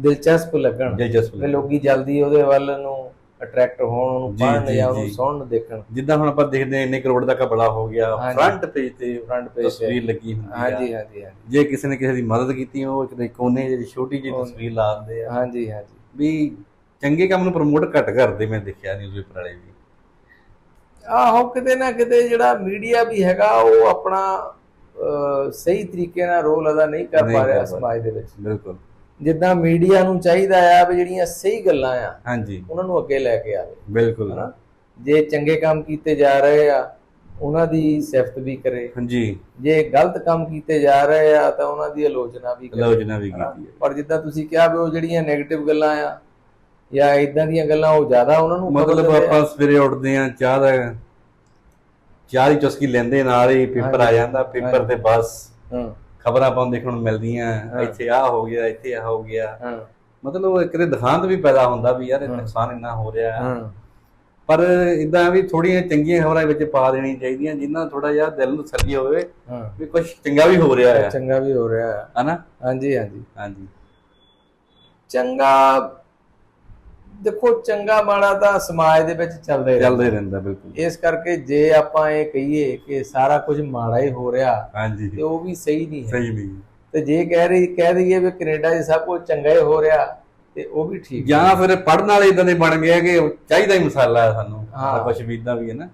ਦਿਲਚਸਪ ਲੱਗਣ। ਦਿਲਚਸਪ ਲੋਕੀ ਜਲਦੀ ਉਹਦੇ ਵੱਲ ਨੂੰ ਅਟਰੈਕਟ ਹੋਣ ਉਹਨੂੰ ਜੀ, ਪੜ੍ਹਨ ਜੀ, ਉਹਨੂੰ। ਸੁਣਨ ਦੇਖਣ। ਜਿੱਦਾਂ ਹੁਣ ਆਪਾਂ ਦੇਖਦੇ ਹਾਂ ਇੰਨੇ ਕਰੋੜ ਦਾ ਕਪੜਾ ਹੋ ਗਿਆ। ਫਰੰਟ ਪੇਜ ਤੇ ਫਰੰਟ ਪੇਜ ਤਸਵੀਰ ਲੱਗੀ ਹੁੰਦੀ ਆ। ਹਾਂਜੀ ਹਾਂਜੀ ਹਾਂਜੀ। ਜੇ ਕਿਸੇ ਨੇ ਕਿਸੇ ਦੀ ਮਦਦ ਕੀਤੀ ਉਹ ਕਿਤੇ ਕੋਨੇ ਜਿਹੜੀ ਛੋਟੀ ਜਿਹੀ ਤਸਵੀਰ ਲਾ ਦਿੰਦੇ ਆ। ਹਾਂਜੀ ਹਾਂਜੀ। ਵੀ ਚੰਗੇ ਕੰਮ ਨੂੰ ਪ੍ਰਮੋਟ ਘੱਟ ਕਰਦੇ ਮੈਂ ਦੇਖਿਆ ਨਿਊਜ਼ਪੇਪਰ ਵਾਲੇ ਵੀ। ਆਹੋ ਕਿਤੇ ਨਾ ਕਿਤੇ ਜਿਹੜਾ ਮੀਡੀਆ ਵੀ ਹੈਗਾ ਉਹ ਆਪਣਾ ਸਹੀ ਤਰੀਕੇ ਨਾਲ ਰੋਲ ਅਦਾ ਨਹੀਂ ਕਰ ਪਾ ਰਿਹਾ ਸਮਾਜ ਦੇ ਵਿੱਚ। ਬਿਲਕੁਲ। ਜਿੱਦਾਂ ਮੀਡੀਆ ਨੂੰ ਚਾਹੀਦਾ ਆ ਵੀ ਜਿਹੜੀਆਂ ਸਹੀ ਗੱਲਾਂ ਆ ਹਾਂਜੀ। ਉਹਨਾਂ ਨੂੰ ਅੱਗੇ ਲੈ ਕੇ ਆਵੇ। ਬਿਲਕੁਲ। ਹਨਾ? ਜੇ ਚੰਗੇ ਕੰਮ ਕੀਤੇ ਜਾ ਰਹੇ ਆ ਉਹਨਾਂ ਦੀ ਸਿਫਤ ਵੀ ਕਰੇ। ਹਾਂਜੀ। ਜੇ ਗਲਤ ਕੰਮ ਕੀਤੇ ਜਾ ਰਹੇ ਆ ਤਾਂ ਉਹਨਾਂ ਦੀ ਆਲੋਚਨਾ ਵੀ ਕਰੇ। ਆਲੋਚਨਾ ਵੀ? ਕੀਤੀ ਪਰ ਜਿੱਦਾਂ ਤੁਸੀਂ ਕਿਹਾ ਵੀ ਉਹ ਜਿਹੜੀਆਂ 네ਗੇਟਿਵ ਗੱਲਾਂ ਆ ਜਾਂ ਇਦਾਂ ਦੀਆਂ ਗੱਲਾਂ ਉਹ ਜ਼ਿਆਦਾ ਉਹਨਾਂ ਨੂੰ ਮਤਲਬ। ਆਪਾਂ ਸਵੇਰੇ ਉੱਠਦੇ ਆ ਚਾਹ ਦਾ ਚਾਹ ਦੀ ਚੁਸਕੀ ਲੈਂਦੇ ਨਾਲ ਹੀ ਪੇਪਰ ਆ। ਜਾਂਦਾ ਪੇਪਰ ਤੇ ਬਸ ਖਬਰਾਂ ਆਪਾਂ ਨੂੰ ਦੇਖਣ ਨੂੰ ਮਿਲਦੀਆਂ। ਇੱਥੇ ਆ ਹੋ ਗਿਆ ਇੱਥੇ ਆ ਹੋ ਗਿਆ। ਮਤਲਬ ਕਿਤੇ ਦਿਖਾਂਤ ਵੀ ਪੈਦਾ ਹੁੰਦਾ ਵੀ ਯਾਰ ਇਹ। ਨੁਕਸਾਨ ਇੰਨਾ ਹੋ ਰਿਹਾ। ਹੈ। ਪਰ ਇਦਾਂ ਵੀ ਥੋੜੀਆਂ ਚੰਗੀਆਂ ਖਬਰਾਂ ਵਿੱਚ ਪਾ ਦੇਣੀ ਚਾਹੀਦੀਆਂ ਜਿਨ੍ਹਾਂ ਥੋੜਾ ਜਿਹਾ ਦਿਲ ਨੂੰ ਤਸੱਲੀ ਹੋਵੇ ਵੀ ਕੁਝ ਚੰਗਾ ਵੀ ਹੋ ਰਿਹਾ ਹੈ। ਚੰਗਾ ਵੀ ਹੋ ਰਿਹਾ ਹੈ। ਹਨਾ? ਹਾਂਜੀ ਹਾਂਜੀ। ਹਾਂਜੀ। ਚੰਗਾ ਦੇਖੋ ਚੰਗਾ ਮਾੜਾ ਤਾਂ ਸਮਾਜ ਦੇ ਵਿੱਚ ਚੱਲਦਾ ਹੀ ਚੱਲਦਾ ਰਹਿੰਦਾ ਹੀ ਰਹਿੰਦਾ ਬਿਲਕੁਲ। ਇਸ ਕਰਕੇ ਜੇ ਆਪਾਂ ਇਹ ਕਹੀਏ ਕਿ ਸਾਰਾ ਕੁਝ ਮਾੜਾ ਹੀ ਹੋ ਰਿਹਾ ਹਾਂਜੀ। ਤੇ ਉਹ ਵੀ ਸਹੀ ਨਹੀਂ ਹੈ। ਸਹੀ ਨਹੀਂ ਤੇ ਜੇ ਕਹਿ ਰਹੀ ਕਹਿ ਦਈਏ ਵੀ ਕੈਨੇਡਾ 'ਚ ਸਭ ਕੁਝ ਚੰਗਾ ਹੀ ਹੋ ਰਿਹਾ ਤੇ ਉਹ ਵੀ ਠੀਕ ਜਾਂ ਫਿਰ ਪੜਨ ਵਾਲੇ ਇਦਾਂ ਦੇ ਬਣ ਗਏ ਕਿ ਚਾਹੀਦਾ ਹੀ ਮਸਾਲਾ ਹੈ ਸਾਨੂੰ ਹਾਂ। ਕੁਝ ਵੀ ਇਦਾਂ ਵੀ ਹੈ ਨਾ।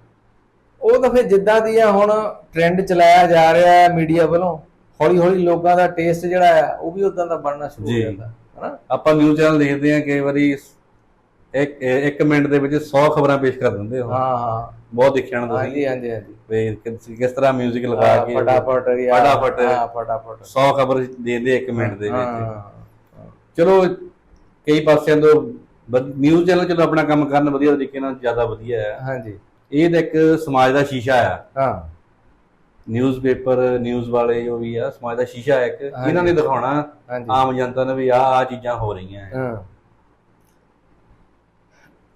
ਉਹ ਤਾਂ ਫਿਰ ਜਿੱਦਾਂ ਦੀਆਂ ਹੁਣ ਟ੍ਰੈਂਡ ਚਲਾਇਆ ਜਾ ਰਿਹਾ ਹੈ ਮੀਡੀਆ ਵੱਲੋਂ ਹੌਲੀ ਹੌਲੀ ਲੋਕਾਂ ਦਾ ਟੇਸਟ ਜਿਹੜਾ ਆ ਉਹ ਵੀ ਉਦਾਂ ਦਾ ਬਣਨਾ ਸ਼ੁਰੂ ਹੋ। ਜਾਂਦਾ ਹਨਾ? ਆਪਾਂ ਨਿਊਜ਼ ਚੈਨਲ ਦੇਖਦੇ ਹਾਂ ਕਈ ਵਾਰੀ ਇੱਕ ਇੱਕ ਮਿੰਟ ਦੇ ਵਿੱਚ 100 ਖਬਰਾਂ ਪੇਸ਼ ਕਰ ਦਿੰਦੇ ਹੋ ਹਾਂ ਹਾਂ। ਬਹੁਤ ਦੇਖਿਆ ਨਾ ਹਾਂਜੀ ਤੁਸੀਂ। ਹਾਂਜੀ ਹਾਂਜੀ ਵੀ ਕਿਸ ਤਰ੍ਹਾਂ 뮤직 ਲਗਾ ਕੇ ਫਟਾਫਟ ਫਟਾਫਟ। ਹਾਂ ਫਟਾਫਟ। 100 ਖਬਰ ਦਿੰਦੇ ਇੱਕ ਮਿੰਟ ਦੇ ਵਿੱਚ। ਹਾਂ। ਚਲੋ ਕਈ ਪਾਸਿਆਂ ਤੋਂ ਨਿਊਜ਼ ਚੈਨਲ ਚਲੋ ਆਪਣਾ ਕੰਮ ਕਰਨ ਵਧੀਆ ਤਰੀਕੇ ਨਾਲ ਜ਼ਿਆਦਾ ਵਧੀਆ ਹੈ ਹਾਂਜੀ। ਇਹ ਤਾਂ ਇੱਕ ਸਮਾਜ ਦਾ ਸ਼ੀਸ਼ਾ ਆ। ਹਾਂ। ਨਿਊਜ਼ਪੇਪਰ ਨਿਊਜ਼ ਵਾਲੇ ਜੋ ਵੀ ਆ ਸਮਾਜ ਦਾ ਸ਼ੀਸ਼ਾ ਹੈ ਇੱਕ। ਇਹਨਾਂ ਨੇ ਦਿਖਾਉਣਾ ਹਾਂਜੀ। ਆਮ ਜਨਤਾ ਨੂੰ ਵੀ ਆਹ ਆਹ ਚੀਜ਼ਾਂ ਹੋ ਰਹੀਆਂ ਹਾਂ।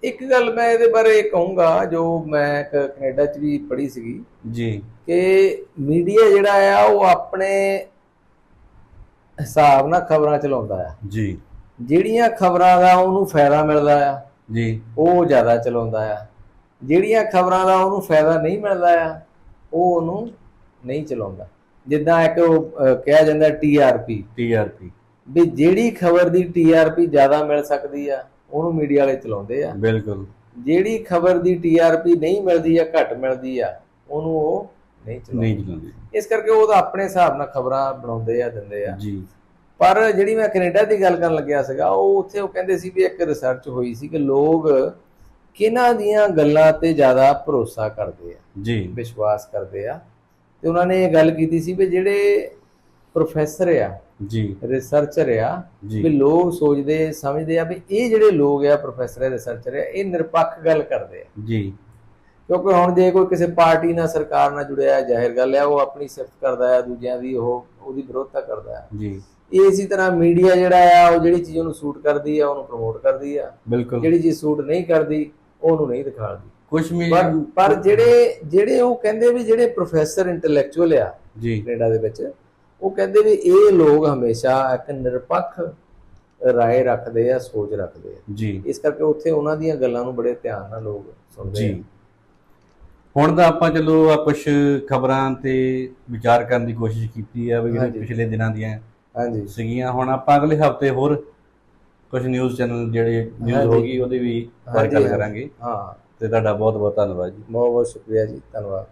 ਇੱਕ ਗੱਲ ਮੈਂ ਇਹਦੇ ਬਾਰੇ ਕਹੂੰਗਾ ਜੋ ਮੈਂ ਕੈਨੇਡਾ 'ਚ ਵੀ ਪੜ੍ਹੀ ਸੀਗੀ। ਜੀ। ਕਿ ਮੀਡੀਆ ਜਿਹੜਾ ਆ ਉਹ ਆਪਣੇ ਹਿਸਾਬ ਨਾਲ ਖਬਰਾਂ ਚਲਾਉਂਦਾ ਆ। ਜੀ। ਜਿਹੜੀਆਂ ਖਬਰਾਂ ਦਾ ਉਹਨੂੰ ਫਾਇਦਾ ਮਿਲਦਾ ਆ ਜੀ। ਉਹ ਜ਼ਿਆਦਾ ਚਲਾਉਂਦਾ ਆ। ਜਿਹੜੀਆਂ ਖਬਰਾਂ ਦਾ ਉਹਨੂੰ ਫਾਇਦਾ ਨਹੀਂ ਮਿਲਦਾ ਆ ਉਹ ਉਹਨੂੰ ਨਹੀਂ ਚਲਾਉਂਦਾ। ਜਿੱਦਾਂ ਇੱਕ ਕਿਹਾ ਜਾਂਦਾ ਟੀਆਰਪੀ ਟੀਆਰਪੀ ਵੀ ਜਿਹੜੀ ਖਬਰ ਦੀ ਟੀਆਰਪੀ ਜ਼ਿਆਦਾ ਮਿਲ ਸਕਦੀ ਆ ਉਹਨੂੰ ਮੀਡੀਆ ਵਾਲੇ ਚਲਾਉਂਦੇ ਆ। ਬਿਲਕੁਲ। ਜਿਹੜੀ ਖਬਰ ਦੀ ਟੀਆਰਪੀ ਨਹੀਂ ਮਿਲਦੀ ਆ ਘੱਟ ਮਿਲਦੀ ਆ ਉਹਨੂੰ ਉਹ ਨਹੀਂ ਚਲਾਉਂਦੇ। ਨਹੀਂ ਚਲਾਉਂਦੇ। ਇਸ ਕਰਕੇ ਉਹ ਤਾਂ ਆਪਣੇ ਹਿਸਾਬ ਨਾਲ ਖਬਰਾਂ ਬਣਾਉਂਦੇ ਆ ਦਿੰਦੇ ਆ। ਜੀ। ਪਰ ਜਿਹੜੀ ਮੈਂ ਕੈਨੇਡਾ ਦੀ ਗੱਲ ਕਰਨ ਲੱਗਿਆ ਸੀਗਾ ਉਹ ਉੱਥੇ ਉਹ ਕਹਿੰਦੇ ਸੀ ਵੀ ਇੱਕ ਰਿਸਰਚ ਹੋਈ ਸੀ ਕਿ ਲੋਕ ਕਿਹਨਾਂ ਦੀਆਂ ਗੱਲਾਂ ਤੇ ਜ਼ਿਆਦਾ ਭਰੋਸਾ ਕਰਦੇ ਆ ਜੀ। ਵਿਸ਼ਵਾਸ ਕਰਦੇ ਆ। ਤੇ ਉਹਨਾਂ ਨੇ ਇਹ ਗੱਲ ਕੀਤੀ ਸੀ ਵੀ ਜਿਹੜੇ ਪ੍ਰੋਫੈਸਰ ਆ ਜੀ। ਰਿਸਰਚਰ ਆ ਵੀ ਲੋਕ ਸੋਚਦੇ ਸਮਝਦੇ ਆ ਵੀ ਇਹ ਜਿਹੜੇ ਲੋਕ ਆ ਪ੍ਰੋਫੈਸਰ ਰਿਸਰਚਰ ਆ ਇਹ ਨਿਰਪੱਖ ਗੱਲ ਕਰਦੇ ਆ। ਜੀ। ਕਿਉਂਕਿ ਹੁਣ ਜੇ ਕੋਈ ਕਿਸੇ ਪਾਰਟੀ ਨਾਲ ਸਰਕਾਰ ਨਾਲ ਜੁੜਿਆ ਹੈ ਜ਼ਾਹਿਰ ਗੱਲ ਹੈ ਉਹ ਆਪਣੀ ਸਿਫਤ ਕਰਦਾ ਹੈ ਦੂਜਿਆਂ ਦੀ ਉਹ ਉਹਦੀ ਵਿਰੋਧਤਾ ਕਰਦਾ ਹੈ ਜੀ। ਇਹ ਇਸੇ ਤਰ੍ਹਾਂ ਮੀਡੀਆ ਜਿਹੜਾ ਆ ਉਹ ਜਿਹੜੀ ਚੀਜ਼ ਉਹਨੂੰ ਸੂਟ ਕਰਦੀ ਆ ਉਹਨੂੰ ਪ੍ਰਮੋਟ ਕਰਦੀ ਆ। ਬਿਲਕੁਲ। ਜਿਹੜੀ ਚੀਜ਼ ਸੂਟ ਨਹੀਂ ਕਰਦੀ ਉਹਨੂੰ ਨਹੀਂ ਦਿਖਾਉਂਦੀ ਕੁਝ ਵੀ ਪਰ ਪਰ ਜਿਹੜੇ ਜਿਹੜੇ ਉਹ ਕਹਿੰਦੇ ਵੀ ਜਿਹੜੇ ਪ੍ਰੋਫੈਸਰ ਇੰਟੈਲੈਕਚੁਅਲ ਆ ਜੀ। ਕੈਨੇਡਾ ਦੇ ਵਿੱਚ ਉਹ ਕਹਿੰਦੇ ਵੀ ਇਹ ਲੋਕ ਹਮੇਸ਼ਾ ਇੱਕ ਨਿਰਪੱਖ ਰਾਏ ਰੱਖਦੇ ਆ ਸੋਚ ਰੱਖਦੇ ਆ। ਜੀ। ਇਸ ਕਰਕੇ ਉੱਥੇ ਉਹਨਾਂ ਦੀਆਂ ਗੱਲਾਂ ਨੂੰ ਬੜੇ ਧਿਆਨ ਨਾਲ ਲੋਕ ਸੁਣਦੇ ਜੀ। ਹੁਣ ਤਾਂ ਆਪਾਂ ਚਲੋ ਆ ਕੁਝ ਖਬਰਾਂ ਤੇ ਵਿਚਾਰ ਕਰਨ ਦੀ ਕੋਸ਼ਿਸ਼ ਕੀਤੀ ਆ ਵੀ ਜਿਹੜੇ। ਪਿਛਲੇ ਦਿਨਾਂ ਦੀਆਂ ਹਾਂਜੀ। ਸੀਗੀਆਂ ਹੁਣ ਆਪਾਂ ਅਗਲੇ ਹਫ਼ਤੇ ਹੋਰ ਕੁਝ ਨਿਊਜ਼ ਚੈਨਲ ਜਿਹੜੇ ਨਿਊਜ਼। ਹੋਗੀ ਉਹਦੇ ਵੀ ਗੱਲ। ਕਰਾਂਗੇ। ਹਾਂ। ਤੇ ਤੁਹਾਡਾ ਬਹੁਤ ਬਹੁਤ ਧੰਨਵਾਦ ਜੀ। ਬਹੁਤ ਬਹੁਤ ਸ਼ੁਕਰੀਆ ਜੀ ਧੰਨਵਾਦ।